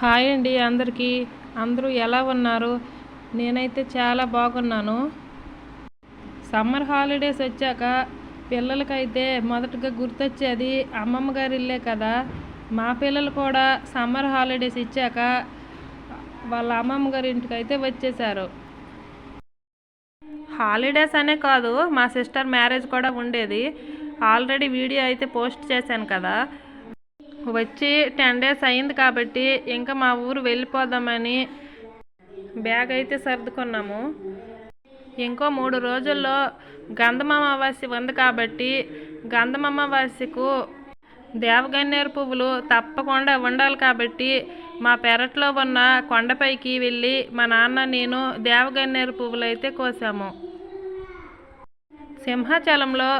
Hi అండి అందరికీ. అందరూ ఎలా ఉన్నారు? నేనైతే చాలా బాగున్నాను. సమ్మర్ హాలిడేస్ వచ్చాక పిల్లలకైతే మొదటగా గుర్తొచ్చేది అమ్మమ్మ గారు ఇల్లే కదా. మా పిల్లలు కూడా సమ్మర్ హాలిడేస్ ఇచ్చాక వాళ్ళ అమ్మమ్మ గారి ఇంటికి అయితే వచ్చేసారు. హాలిడేస్ అనే కాదు మా సిస్టర్ మ్యారేజ్ కూడా ఉండేది. ఆల్రెడీ వీడియో అయితే పోస్ట్ చేశాను కదా. వచ్చి టెన్ డేస్ అయింది కాబట్టి ఇంకా మా ఊరు వెళ్ళిపోదామని బ్యాగ్ అయితే సర్దుకున్నాము. ఇంకో మూడు రోజుల్లో గంధం అమావాస్య ఉంది కాబట్టి గంధం అమావాస్యకు దేవగన్నేరు పువ్వులు తప్పకుండా ఉండాలి కాబట్టి మా పెరట్లో ఉన్న కొండపైకి వెళ్ళి మా నాన్న నేను దేవగన్నేరు పువ్వులు అయితే కోసాము. సింహాచలంలో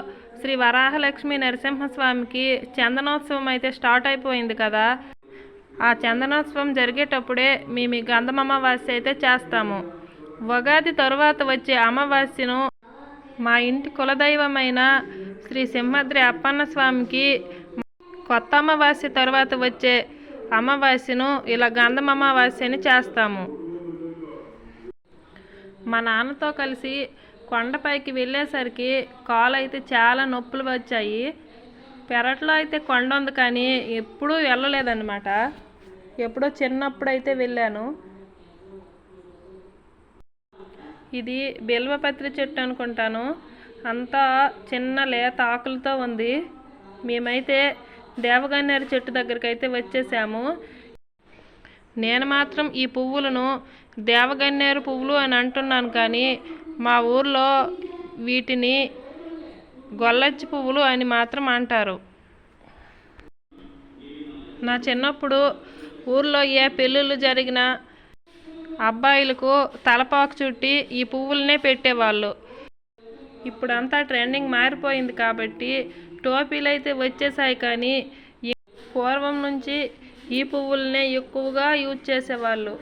శ్రీ వరాహలక్ష్మి నరసింహస్వామికి చందనోత్సవం అయితే స్టార్ట్ అయిపోయింది కదా. ఆ చందనోత్సవం జరిగేటప్పుడే మేము గంధం అమావాస్య అయితే చేస్తాము. ఉగాది తరువాత వచ్చే అమావాస్యను మా ఇంటి కులదైవమైన శ్రీ సింహద్రి అప్పన్న స్వామికి కొత్త అమావాస్య తర్వాత వచ్చే అమావాస్యను ఇలా గంధం అమావాస్యని చేస్తాము. మా నాన్నతో కలిసి కొండపైకి వెళ్ళేసరికి కాలు అయితే చాలా నొప్పులు వచ్చాయి. పెరట్లో అయితే కొండ ఉంది కానీ ఎప్పుడూ వెళ్ళలేదన్నమాట. ఎప్పుడో చిన్నప్పుడు అయితే వెళ్ళాను. ఇది బిల్వపత్రి చెట్టు అనుకుంటాను. అంతా చిన్న లేత ఆకులతో ఉంది. మేమైతే దేవగన్నేరు చెట్టు దగ్గరికి అయితే వచ్చేసాము. నేను మాత్రం ఈ పువ్వులను దేవగన్నేరు పువ్వులు అని అంటున్నాను కానీ మా ఊర్లో వీటిని గొల్లచ్చి పువ్వులు అని మాత్రం అంటారు. నా చిన్నప్పుడు ఊర్లో ఏ పెళ్ళిళ్ళు జరిగినా అబ్బాయిలకు తలపాకు చుట్టి ఈ పువ్వులనే పెట్టేవాళ్ళు. ఇప్పుడంతా ట్రెండింగ్ మారిపోయింది కాబట్టి టోపీలు అయితే వచ్చేసాయి కానీ పూర్వం నుంచి ఈ పువ్వులనే ఎక్కువగా యూజ్ చేసేవాళ్ళు.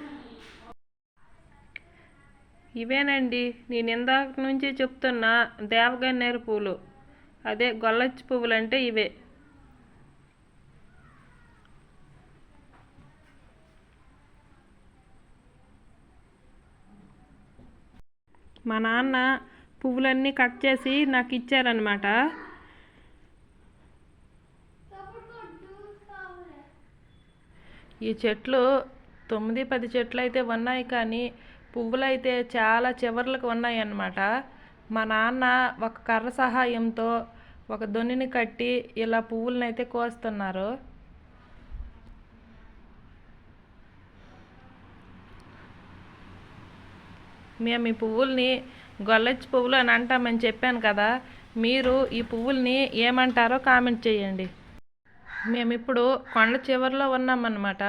ఇవేనండి నేను ఇందాక నుంచి చెప్తున్న దేవగన్నేరు పూలు. అదే గొల్లచ్చి పువ్వులు అంటే ఇవే. మా నాన్న పువ్వులన్నీ కట్ చేసి నాకు ఇచ్చారనమాట ఈ చెట్లు తొమ్మిది పది చెట్లు అయితే ఉన్నాయి కానీ పువ్వులు అయితే చాలా చివర్లకు ఉన్నాయి అన్నమాట మా నాన్న ఒక కర్ర సహాయంతో ఒక దొన్నిని కట్టి ఇలా పువ్వులనైతే అయితే కోస్తున్నారు. మేము ఈ పువ్వుల్ని గొల్లచ్చి పువ్వులు అని అంటామని చెప్పాను కదా మీరు ఈ పువ్వుల్ని ఏమంటారో కామెంట్ చేయండి. మేము ఇప్పుడు కొండ చివరిలో ఉన్నామన్నమాట.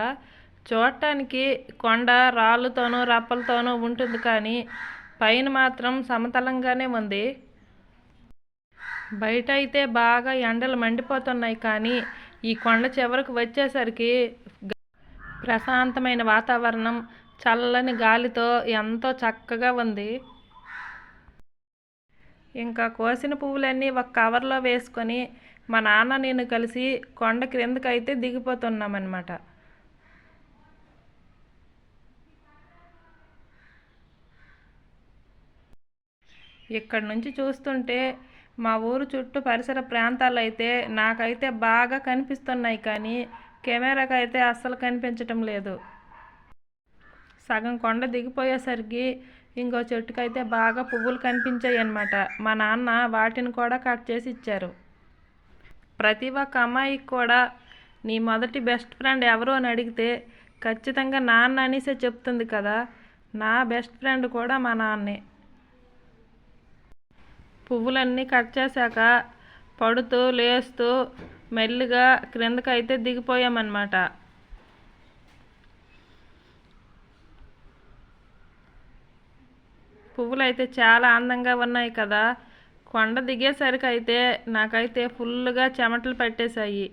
చూడటానికి కొండ రాళ్ళతోనూ రప్పలతోనూ ఉంటుంది కానీ పైన మాత్రం సమతలంగానే ఉంది. బయట అయితే బాగా ఎండలు మండిపోతున్నాయి కానీ ఈ కొండ చివరకు వచ్చేసరికి ప్రశాంతమైన వాతావరణం చల్లని గాలితో ఎంతో చక్కగా ఉంది. ఇంకా కోసిన పువ్వులన్నీ ఒక కవర్లో వేసుకొని మా నాన్న నేను కలిసి కొండ క్రిందకైతే దిగిపోతున్నామన్నమాట. ఇక్కడ నుంచి చూస్తుంటే మా ఊరు చుట్టూ పరిసర ప్రాంతాలు అయితే నాకైతే బాగా కనిపిస్తున్నాయి కానీ కెమెరాకు అయితే అస్సలు కనిపించటం లేదు. సగం కొండ దిగిపోయేసరికి ఇంకో చెట్టుకైతే బాగా పువ్వులు కనిపించాయి అన్నమాట మా నాన్న వాటిని కూడా కట్ చేసి ఇచ్చారు. ప్రతి ఒక్క అమ్మాయికి కూడా నీ మొదటి బెస్ట్ ఫ్రెండ్ ఎవరు అని అడిగితే ఖచ్చితంగా నాన్న అనేసే చెప్తుంది కదా. నా బెస్ట్ ఫ్రెండ్ కూడా మా నాన్నే. పువ్వులన్నీ కట్ చేశాక పడుతూ లేస్తూ మెల్లిగా క్రిందకైతే దిగిపోయామన్నమాట. పువ్వులు అయితే చాలా అందంగా ఉన్నాయి కదా. కొండ దిగేసరికి అయితే నాకైతే ఫుల్గా చెమటలు పట్టేశాయి.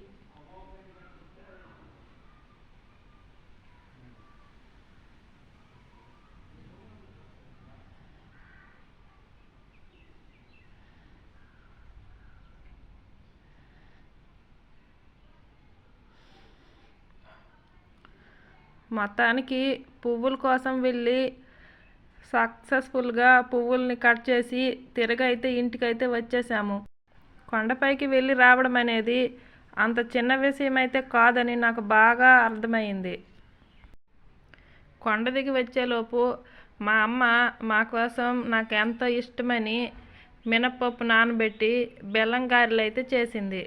మొత్తానికి పువ్వుల కోసం వెళ్ళి సక్సెస్ఫుల్గా పువ్వుల్ని కట్ చేసి తిరగైతే ఇంటికైతే వచ్చేసాము. కొండపైకి వెళ్ళి రావడం అనేది అంత చిన్న విషయం అయితే కాదని నాకు బాగా అర్థమైంది. కొండ దిగి వచ్చేలోపు మా అమ్మ మా కోసం నాకు ఎంతో ఇష్టమని మినప్పప్పు నానబెట్టి బెల్లం గారెలు అయితే చేసింది.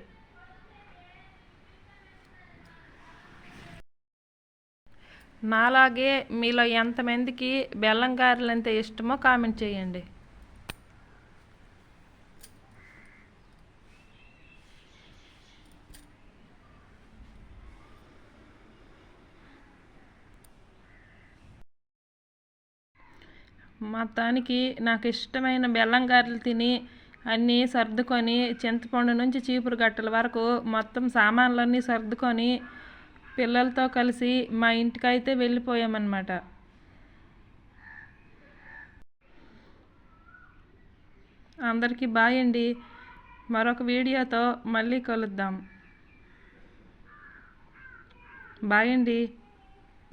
నాలాగే మీలో ఎంతమందికి బెల్లం గారెలు అంటే ఇష్టమో కామెంట్ చేయండి. మొత్తానికి నాకు ఇష్టమైన బెల్లం గారెలు తిని అన్నీ సర్దుకొని చింతపండు నుంచి చీపురు గట్టల వరకు మొత్తం సామాన్లన్నీ సర్దుకొని పిల్లలతో కలిసి మా ఇంటికైతే వెళ్ళిపోయామన్నమాట. అందరికీ బాయ్ అండి. మరొక వీడియోతో మళ్ళీ కలుద్దాం. బాయ్ అండి.